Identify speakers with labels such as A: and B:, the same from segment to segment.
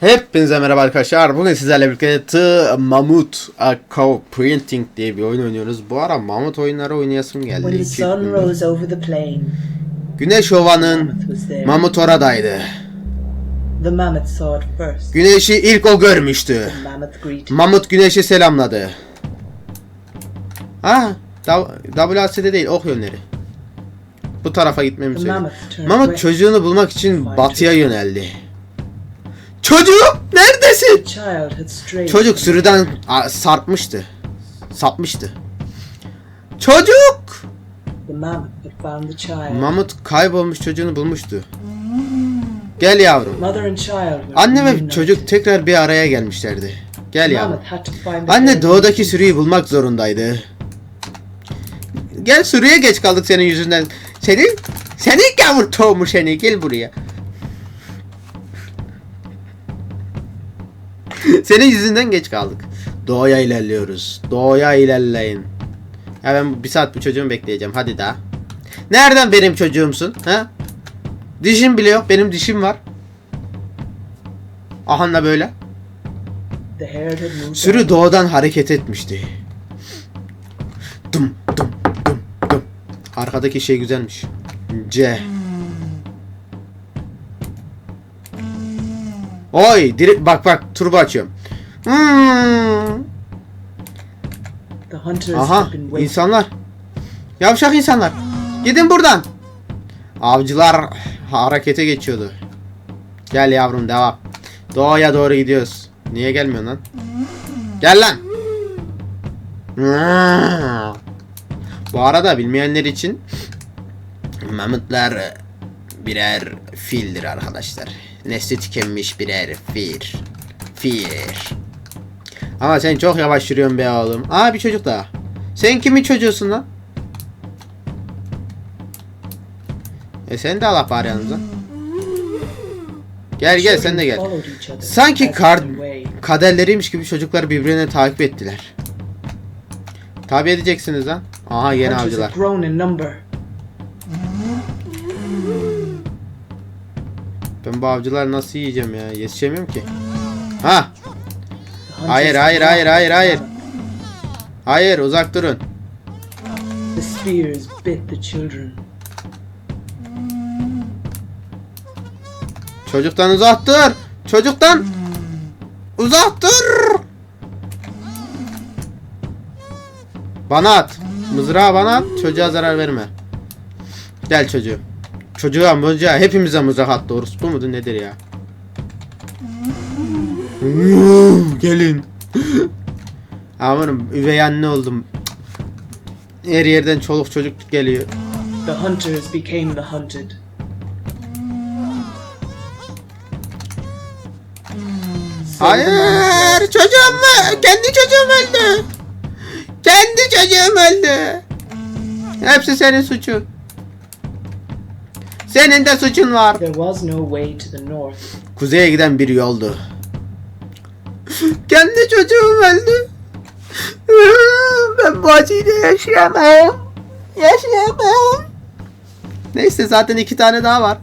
A: Hepinize merhaba arkadaşlar. Bugün sizlerle birlikte The Mammoth A Co-Printing diye bir oyun oynuyoruz. Bu ara Mamut oyunları oynayasım geldi.
B: When the sun rose over the plain,
A: Güneş Ova'nın. Mamut oradaydı.
B: The mammoth saw it first.
A: Güneşi ilk o görmüştü. Mamut güneşi selamladı. Ha, WASD değil, ok yönleri. Bu tarafa gitmemi
B: The
A: söyledi.
B: mammoth turned
A: Mamut çocuğunu bulmak için batıya yöneldi. Çocuğum neredesin? Çocuk sürüden a, sarpmıştı. Sapmıştı. Çocuk! Mamut kaybolmuş çocuğunu bulmuştu. Gel yavrum. Anne ve çocuk tekrar bir araya gelmişlerdi. Gel yavrum. Anne doğudaki sürüyü bulmak zorundaydı. Gel sürüye geç kaldık senin yüzünden. Senin senin gavur tohumu seni gel buraya. Senin yüzünden geç kaldık. Doğuya ilerliyoruz. Doğuya ilerleyin. Ya ben bir saat bu çocuğumu bekleyeceğim. Hadi daha. Nereden benim çocuğumsun? Ha? Dişim bile yok. Benim dişim var. Ahanla böyle. Sürü doğudan hareket etmişti. Dum dum dum dum. Arkadaki şey güzelmiş. C. Oy, direkt bak bak turbo açıyorum. Hmm. Aha, insanlar. Yavşak insanlar. Gidin buradan. Avcılar harekete geçiyordu. Gel yavrum devam. Doğuya doğru gidiyoruz. Niye gelmiyorsun lan? Gel lan. Bu arada bilmeyenler için mamutlar birer fildir arkadaşlar. Nesli tükenmiş birer fil. Fil. Ama sen çok yavaş yürüyorsun be oğlum. Aa bir çocuk daha. Sen kimin çocuğusun lan? E sen de Allah bari yanımıza. Gel gel sen de gel. Sanki kar kaderleriymiş gibi çocuklar birbirine takip ettiler. Tabi edeceksiniz lan. Aha yeni avcılar. Ben bu avcılar nasıl yiyeceğim ya? Yetişemiyorum ki. Ha, Hayır, hayır, hayır, hayır, hayır. hayır uzak durun.
B: The spears bit the children.
A: Çocuktan uzak dur. Çocuktan uzak dur. Bana at. Mızrağı bana at. Çocuğa zarar verme. Gel çocuğum. Çocuğa mızrağı hepimize mızrak attı. Orospu mudur nedir ya? Gelin. Amanım üvey anne oldum. Her yerden çoluk çocuk geliyor.
B: The hunters became the hunted.
A: Hayır çocuğum mu? Kendi çocuğum öldü. Kendi çocuğum öldü. Hepsi senin suçun. Senin de suçun var.
B: There was no way to the north.
A: Kuzeye giden bir yoldu. Kendi çocuğum öldü. Ben bu acıyla yaşayamam. Yaşayamam. Neyse zaten iki tane daha var.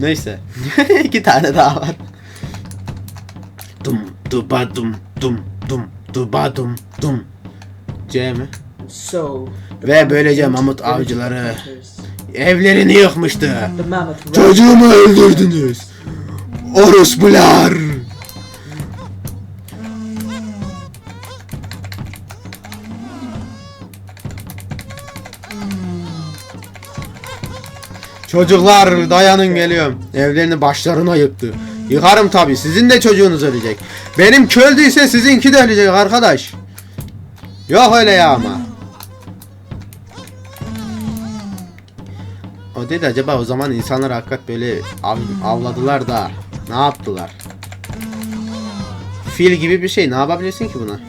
A: Neyse. iki tane daha var. Dum duba dum dum dum duba dum dum. C mi?
B: So
A: Ve böylece mamut avcıları evlerini yıkmıştı. Çocuğumu öldürdünüz. Orospular. Çocuklar dayanın geliyorum. Evlerini başlarına yıktı. Yıkarım tabi. Sizin de çocuğunuz ölecek. Benim öldüyse sizinki de ölecek arkadaş. Yok öyle ya ama. O dedi acaba o zaman insanlar hakikat böyle av, avladılar da ne yaptılar? Fil gibi bir şey ne yapabilirsin ki buna?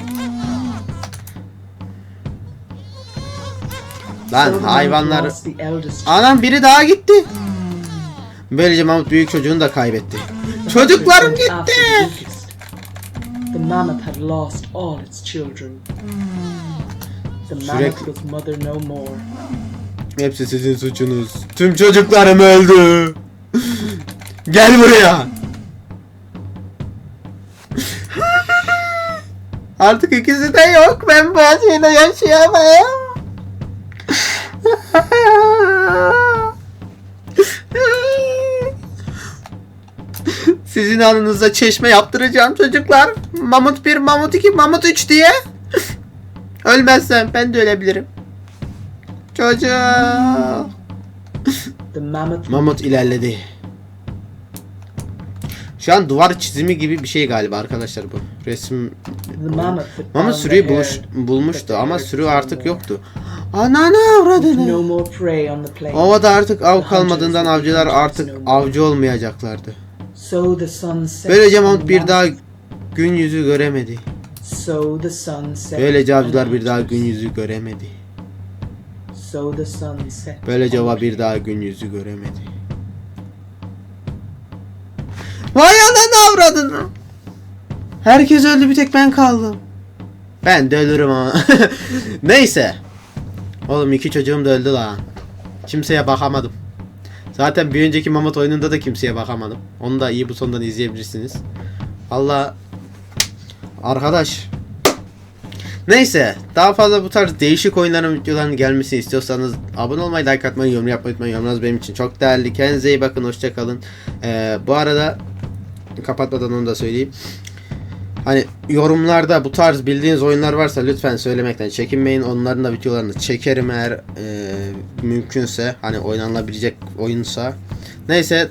A: Lan hayvanlar... Anam biri daha gitti. Böylece Mahmut büyük çocuğunu da kaybetti. Çocuklarım gitti.
B: the weakest. The mammoth had lost all its children. The mammoth
A: Sürekli-
B: was mother no more.
A: Hepsi sizin suçunuz. Tüm çocuklarım öldü. Gel buraya. Artık ikisi de yok. Ben bu acıyla yaşayamam. Sizin alnınıza çeşme yaptıracağım çocuklar. Mamut 1, Mamut 2, Mamut 3 diye. Ölmezsem ben de ölebilirim. Çocuk. Mamut ilerledi. Şu an duvar çizimi gibi bir şey galiba arkadaşlar bu. Resim
B: found
A: sürüyü buluş,
B: hare
A: bulmuştu ama sürü artık yoktu. Anana avradını. Ovada artık av kalmadığından avcılar artık avcı olmayacaklardı. Böylece Mamut bir daha gün yüzü göremedi. Böylece avcılar bir daha gün yüzü göremedi. Böylece ova bir daha gün yüzü göremedi. Vay ananı avradını. Herkes öldü bir tek ben kaldım. Ben de ölürüm ama. Neyse. Oğlum iki çocuğum da öldü lan. Kimseye bakamadım. Zaten bir önceki Mamut oyununda da kimseye bakamadım. Onu da iyi bu sondan izleyebilirsiniz. Allah arkadaş. Neyse daha fazla bu tarz değişik oyunların videolarının gelmesini istiyorsanız abone olmayı, like atmayı, yorum yapmayı unutmayın. Yorumlarınız benim için çok değerli. Kendinize iyi bakın, hoşçakalın. Ee, bu arada kapatmadan onu da söyleyeyim. Hani yorumlarda bu tarz bildiğiniz oyunlar varsa lütfen söylemekten çekinmeyin. Onların da videolarını çekerim eğer e, mümkünse. Hani oynanabilecek oyunsa. Neyse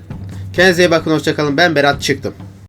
A: kendinize iyi bakın, hoşçakalın. Ben Berat çıktım.